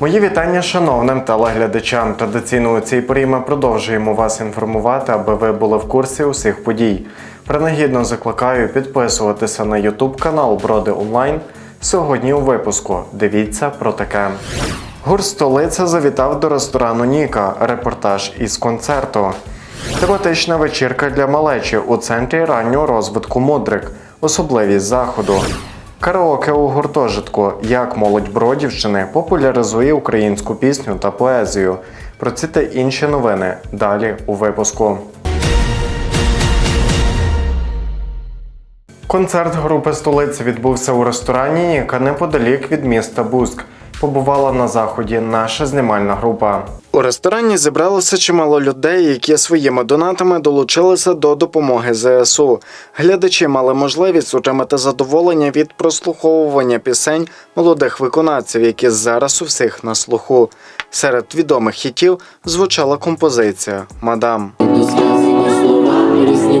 Мої вітання шановним телеглядачам. Традиційно у цій порі ми продовжуємо вас інформувати, аби ви були в курсі усіх подій. Принагідно закликаю підписуватися на YouTube канал Броди Онлайн. Сьогодні у випуску дивіться про таке. Гур столиця завітав до ресторану Ніка. Репортаж із концерту. Тематична вечірка для малечі у центрі раннього розвитку Мудрик. Особливість заходу. Караоке у гуртожитку. Як молодь Бродівщини популяризує українську пісню та поезію. Про ці та інші новини далі у випуску. Концерт групи столиці відбувся у ресторані, яка неподалік від міста Буск. Побувала на заході наша знімальна група. У ресторані зібралося чимало людей, які своїми донатами долучилися до допомоги ЗСУ. Глядачі мали можливість отримати задоволення від прослуховування пісень молодих виконавців, які зараз у всіх на слуху. Серед відомих хітів звучала композиція Мадам. Різні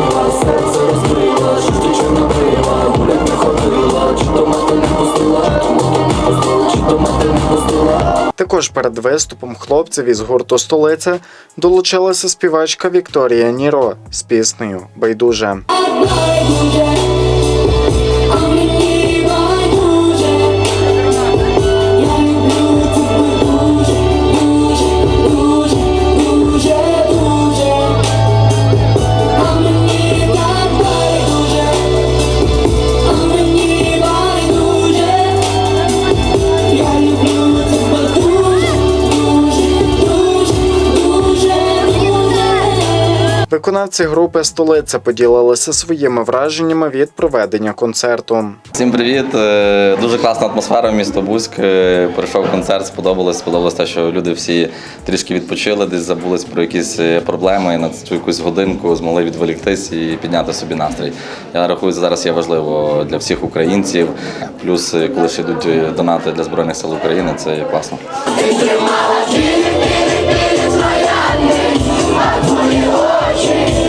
Також перед виступом хлопців із гурту столиця долучилася співачка Вікторія Ніро з піснею Байдуже. А Виконавці групи столиця поділилися своїми враженнями від проведення концерту. Всім привіт! Е, Дуже класна атмосфера місто Бузьк. Е, Прийшов концерт, сподобалось. Сподобалось те, що люди всі трішки відпочили, десь забулись про якісь е, проблеми і на цю якусь годинку змогли відволіктись і підняти собі настрій. Я рахую, це зараз є важливо для всіх українців. Плюс, коли ще йдуть донати для Збройних сил України, це є класно. dream.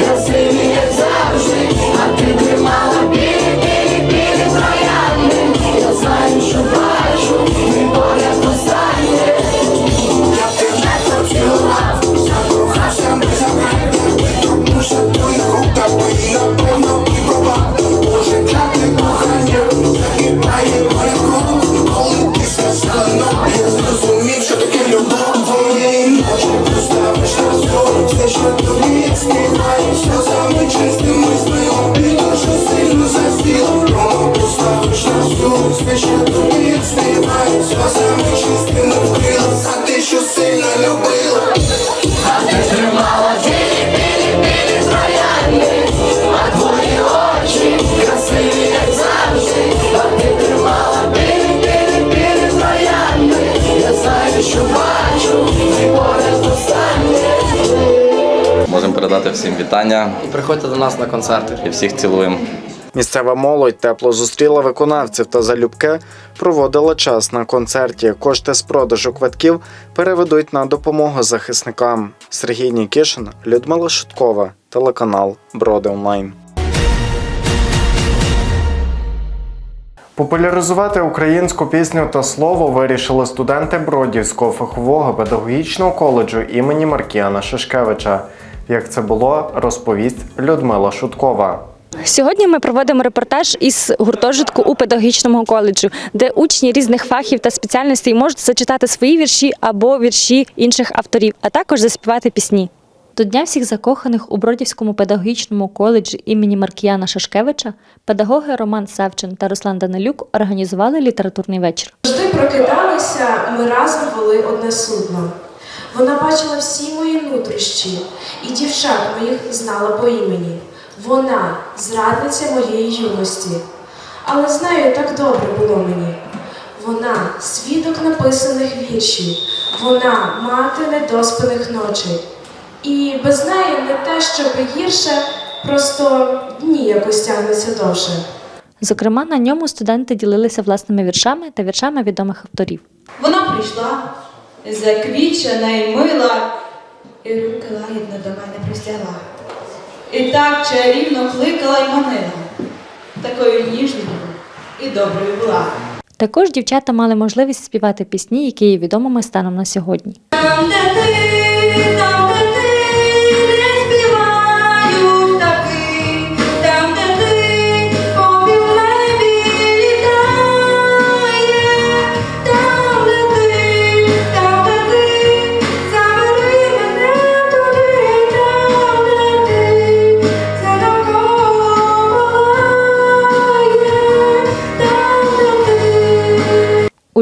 Передати всім вітання Приходьте до нас на концерти. і всіх цілуємо. Місцева молодь тепло зустріла виконавців та залюбки проводила час на концерті. Кошти з продажу квитків переведуть на допомогу захисникам. Сергій Нікішин, Людмила Шуткова, телеканал Броди Онлайн. Популяризувати українську пісню та слово вирішили студенти Бродівського фахового педагогічного коледжу імені Маркіана Шишкевича. Як це було, розповість Людмила Шуткова. Сьогодні ми проводимо репортаж із гуртожитку у педагогічному коледжу, де учні різних фахів та спеціальностей можуть зачитати свої вірші або вірші інших авторів, а також заспівати пісні. До Дня всіх закоханих у Бродівському педагогічному коледжі імені Маркіяна Шашкевича педагоги Роман Савчин та Руслан Данилюк організували літературний вечір. Завжди прокидалися, ми разом вели одне судно. Вона бачила всі мої нутрощі, і дівчат моїх знала по імені. Вона зрадниця моєї юності. Але з нею так добре було мені. Вона свідок написаних віршів, вона мати недоспаних ночей. І без неї не те, щоб гірше, просто дні якось тягнуться довше. Зокрема, на ньому студенти ділилися власними віршами та віршами відомих авторів. Вона прийшла, заквічена і мила, і руки лагідно до мене простягла. І так чарівно кликала й манила, такою ніжною і доброю була. Також дівчата мали можливість співати пісні, які є відомими станом на сьогодні. Там, де ти,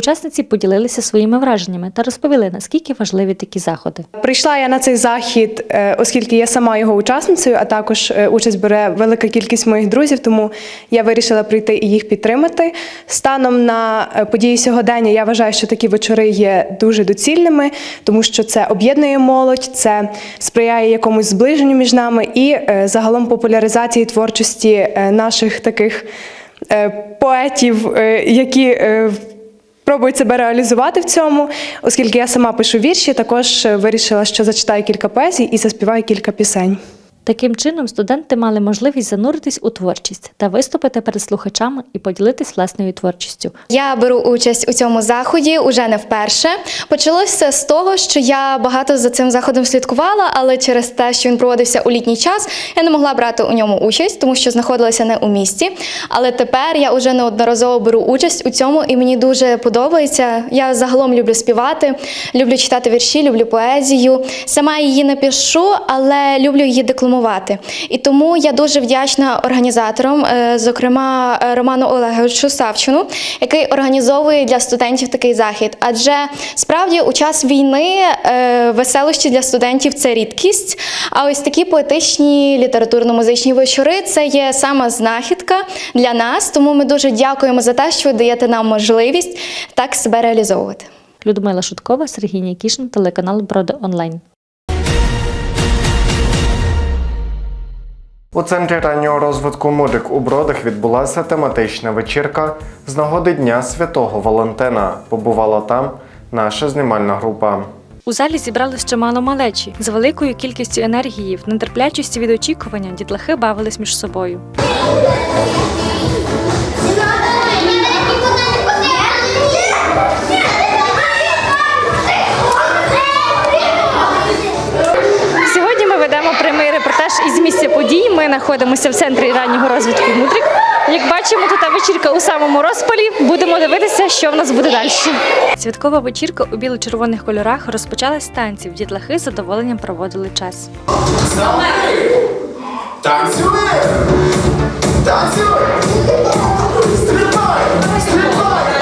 Учасниці поділилися своїми враженнями та розповіли, наскільки важливі такі заходи. Прийшла я на цей захід, е, оскільки я сама його учасницею, а також е, участь бере велика кількість моїх друзів, тому я вирішила прийти і їх підтримати. Станом на е, події сьогодення я вважаю, що такі вечори є дуже доцільними, тому що це об'єднує молодь, це сприяє якомусь зближенню між нами і загалом популяризації творчості наших таких поетів, які Пробують себе реалізувати в цьому, оскільки я сама пишу вірші, також е, вирішила, що зачитаю кілька поезій і заспіваю кілька пісень. Таким чином, студенти мали можливість зануритись у творчість та виступити перед слухачами і поділитись власною творчістю. Я беру участь у цьому заході уже не вперше. Почалося з того, що я багато за цим заходом слідкувала, але через те, що він проводився у літній час, я не могла брати у ньому участь, тому що знаходилася не у місті. Але тепер я вже неодноразово беру участь у цьому, і мені дуже подобається. Я загалом люблю співати, люблю читати вірші, люблю поезію. Сама її не пишу, але люблю її декламувати. І тому я дуже вдячна організаторам, е, зокрема е, Роману Олеговичу Савчину, який організовує для студентів такий захід. Адже справді у час війни е, веселощі для студентів це рідкість. А ось такі поетичні літературно-музичні вечори це є сама знахідка для нас. Тому ми дуже дякуємо за те, що ви даєте нам можливість так себе реалізовувати. Людмила Шуткова, Сергій Нікішин, телеканал Броди Онлайн. У центрі раннього розвитку мурик у Бродах відбулася тематична вечірка з нагоди Дня Святого Валентина. Побувала там наша знімальна група. У залі зібралось чимало малечі. З великою кількістю енергії, в нетерплячості від очікування дітлахи бавились між собою. Сьогодні ми ведемо прямий репортаж із місця подій. Ми знаходимося в центрі раннього розвитку Мудрик. Як бачимо, тут вечірка у самому розпалі. Будемо дивитися, що в нас буде далі. Святкова вечірка у біло-червоних кольорах розпочалась з танців. Дітлахи з задоволенням проводили час. Танцюй! Танцюй! Стрибай! Стрибай!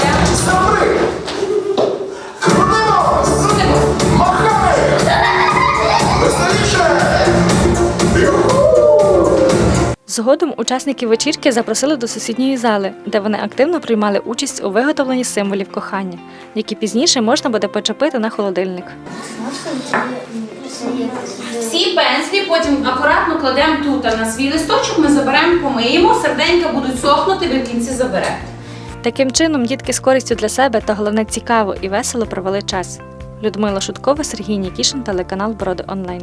Згодом учасники вечірки запросили до сусідньої зали, де вони активно приймали участь у виготовленні символів кохання, які пізніше можна буде почепити на холодильник. Всі пензлі потім акуратно кладемо тут а на свій листочок, ми заберемо, помиємо, серденька будуть сохнути, ви в кінці заберете. Таким чином, дітки з користю для себе та головне цікаво і весело провели час. Людмила Шуткова, Сергій Нікішин, телеканал Броди Онлайн.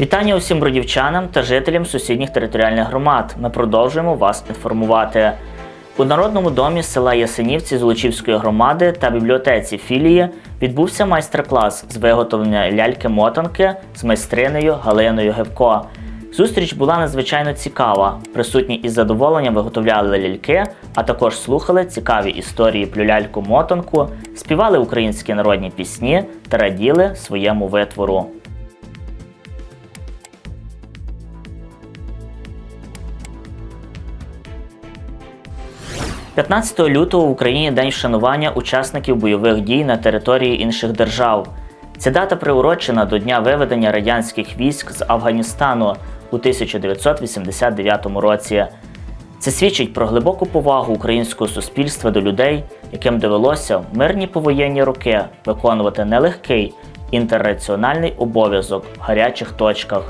Вітання усім бродівчанам та жителям сусідніх територіальних громад. Ми продовжуємо вас інформувати. У Народному домі села Ясенівці Золочівської громади та бібліотеці філії відбувся майстер-клас з виготовлення ляльки-мотанки з майстринею Галиною Гевко. Зустріч була надзвичайно цікава. Присутні із задоволенням виготовляли ляльки, а також слухали цікаві історії про ляльку-мотанку, співали українські народні пісні та раділи своєму витвору. 15 лютого в Україні день вшанування учасників бойових дій на території інших держав. Ця дата приурочена до дня виведення радянських військ з Афганістану у 1989 році. Це свідчить про глибоку повагу українського суспільства до людей, яким довелося в мирні повоєнні роки виконувати нелегкий інтернаціональний обов'язок в гарячих точках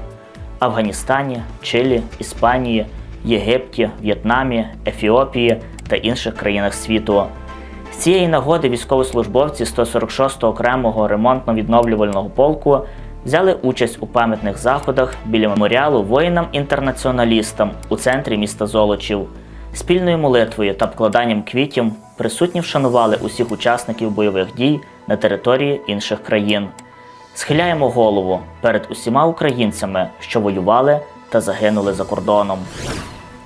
Афганістані, Чилі, Іспанії, Єгипті, В'єтнамі, Ефіопії та інших країнах світу. З цієї нагоди військовослужбовці 146-го окремого ремонтно-відновлювального полку взяли участь у пам'ятних заходах біля меморіалу воїнам-інтернаціоналістам у центрі міста Золочів. Спільною молитвою та вкладанням квітів присутні вшанували усіх учасників бойових дій на території інших країн. Схиляємо голову перед усіма українцями, що воювали та загинули за кордоном.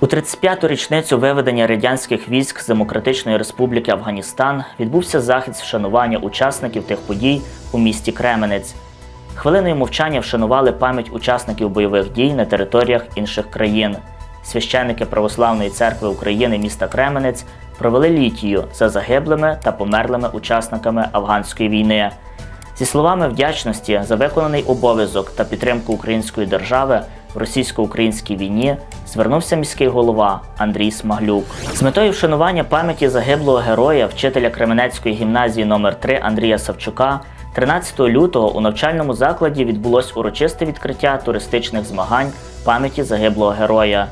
У 35-ту річницю виведення радянських військ з Демократичної Республіки Афганістан відбувся захід з вшанування учасників тих подій у місті Кременець. Хвилиною мовчання вшанували пам'ять учасників бойових дій на територіях інших країн. Священники Православної церкви України міста Кременець провели літію за загиблими та померлими учасниками афганської війни. Зі словами вдячності за виконаний обов'язок та підтримку української держави в російсько-українській війні звернувся міський голова Андрій Смаглюк. З метою вшанування пам'яті загиблого героя, вчителя Кременецької гімназії номер 3 Андрія Савчука, 13 лютого у навчальному закладі відбулось урочисте відкриття туристичних змагань пам'яті загиблого героя.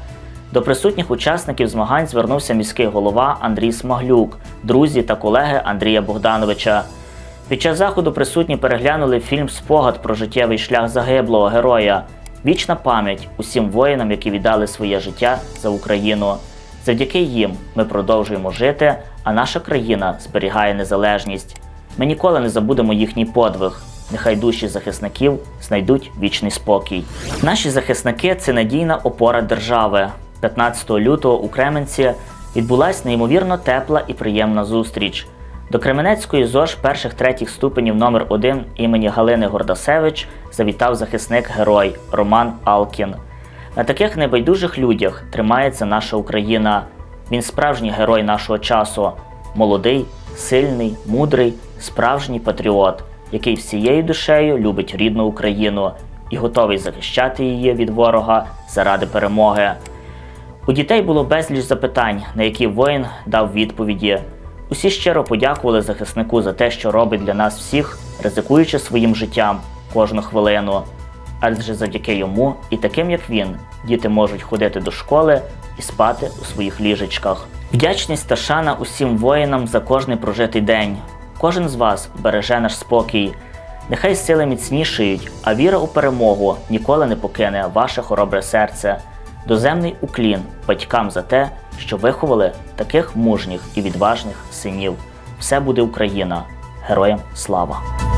До присутніх учасників змагань звернувся міський голова Андрій Смаглюк, друзі та колеги Андрія Богдановича. Під час заходу присутні переглянули фільм Спогад про життєвий шлях загиблого героя. Вічна пам'ять усім воїнам, які віддали своє життя за Україну. Завдяки їм ми продовжуємо жити, а наша країна зберігає незалежність. Ми ніколи не забудемо їхній подвиг. Нехай душі захисників знайдуть вічний спокій. Наші захисники це надійна опора держави. 15 лютого у Кременці відбулась неймовірно тепла і приємна зустріч. До Кременецької ЗОЖ перших третіх ступенів номер 1 імені Галини Гордасевич завітав захисник-герой Роман Алкін. На таких небайдужих людях тримається наша Україна. Він справжній герой нашого часу, молодий, сильний, мудрий, справжній патріот, який всією душею любить рідну Україну і готовий захищати її від ворога заради перемоги. У дітей було безліч запитань, на які воїн дав відповіді. Усі щиро подякували захиснику за те, що робить для нас всіх, ризикуючи своїм життям кожну хвилину. Адже завдяки йому і таким, як він, діти можуть ходити до школи і спати у своїх ліжечках. Вдячність та шана усім воїнам за кожний прожитий день. Кожен з вас береже наш спокій. Нехай сили міцнішають, а віра у перемогу ніколи не покине ваше хоробре серце. Доземний уклін батькам за те, що виховали таких мужніх і відважних синів. Все буде Україна! Героям слава!